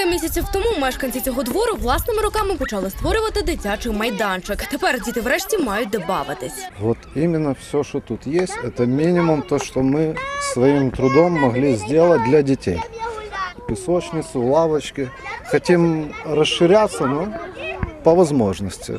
Кілька місяців тому мешканці цього двору власними руками почали створювати дитячий майданчик. Тепер діти врешті мають де бавитись. іменно все, що тут є, це мінімум, те, що ми своїм трудом могли зробити для дітей. Пісочницю, лавочки. Хотім розширятися, але по возможности.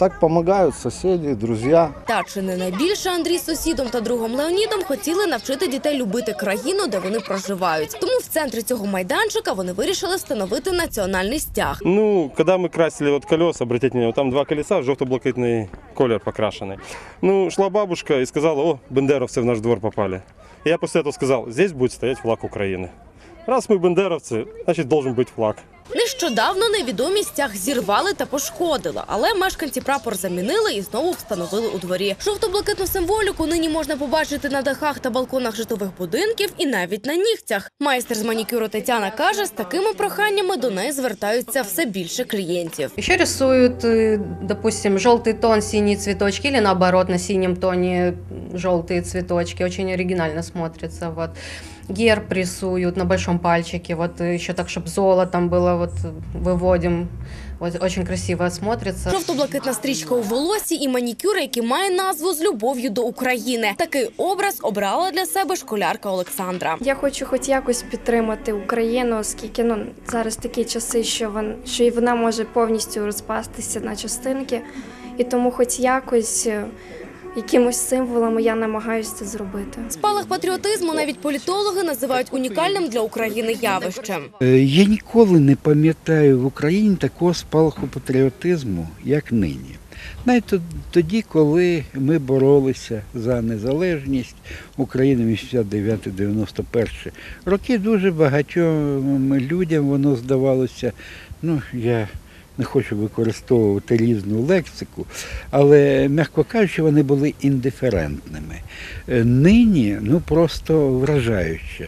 Так помогают соседи, друзья. Та чи не найбільше Андрій з сусідом та другом Леонідом хотіли навчити дітей любити країну, де вони проживають. Тому в центрі цього майданчика вони вирішили встановити національний стяг. Ну, когда мы красили вот колеса, обратите внимание, вот там два колеса, желто-блакитный колер покрашенный. Ну, шла бабушка и сказала, о, бендеровцы в наш двор попали. И я после этого сказал, здесь будет стоять флаг Украины. Раз мы бендеровцы, значит должен быть флаг. Нещодавно невідомі стяг зірвали та пошкодили, але мешканці прапор замінили і знову встановили у дворі. Жовто-блакитну символіку нині можна побачити на дахах та балконах житлових будинків і навіть на нігтях. Майстер з манікюру Тетяна каже, з такими проханнями до неї звертаються все більше клієнтів. Еще рисуют, э, допустим, желтый тон, синие цветочки, или наоборот, на синем тоне желтые цветочки. Очень оригинально смотрится. Вот. Герб рисуют на большом пальчике, вот еще так, чтобы золотом было, вот выводим. Вот, очень красиво смотрится. Жовто-блакитна стрічка у волосі і манікюр, який має назву з любов'ю до України. Такий образ обрала для себе школярка Олександра. Я хочу хоч якось підтримати Україну, оскільки ну зараз такі часи, що вон що і вона може повністю розпастися на частинки, і тому, хоч якось е, якимось символами я намагаюся це зробити. Спалах патріотизму навіть політологи називають унікальним для України явищем. Е, Я ніколи не пам'ятаю в Україні такого спалаху патріотизму, як нині. Навіть тоді, коли ми боролися за незалежність України 89-91 роки, дуже багатьом людям воно здавалося, ну я не хочу використовувати різну лексику, але, м'яко кажучи, вони були індиферентними. Е, Нині ну просто вражаюче.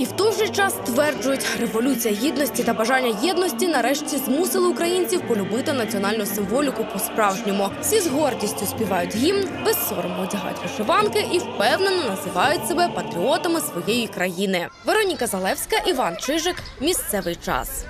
І в той же час стверджують, революція гідності та бажання єдності нарешті змусили українців полюбити національну символіку по-справжньому. Всі з гордістю співають гімн, без сорому одягають вишиванки і впевнено називають себе патріотами своєї країни. Вероніка Залевська, Іван Чижик. Місцевий час.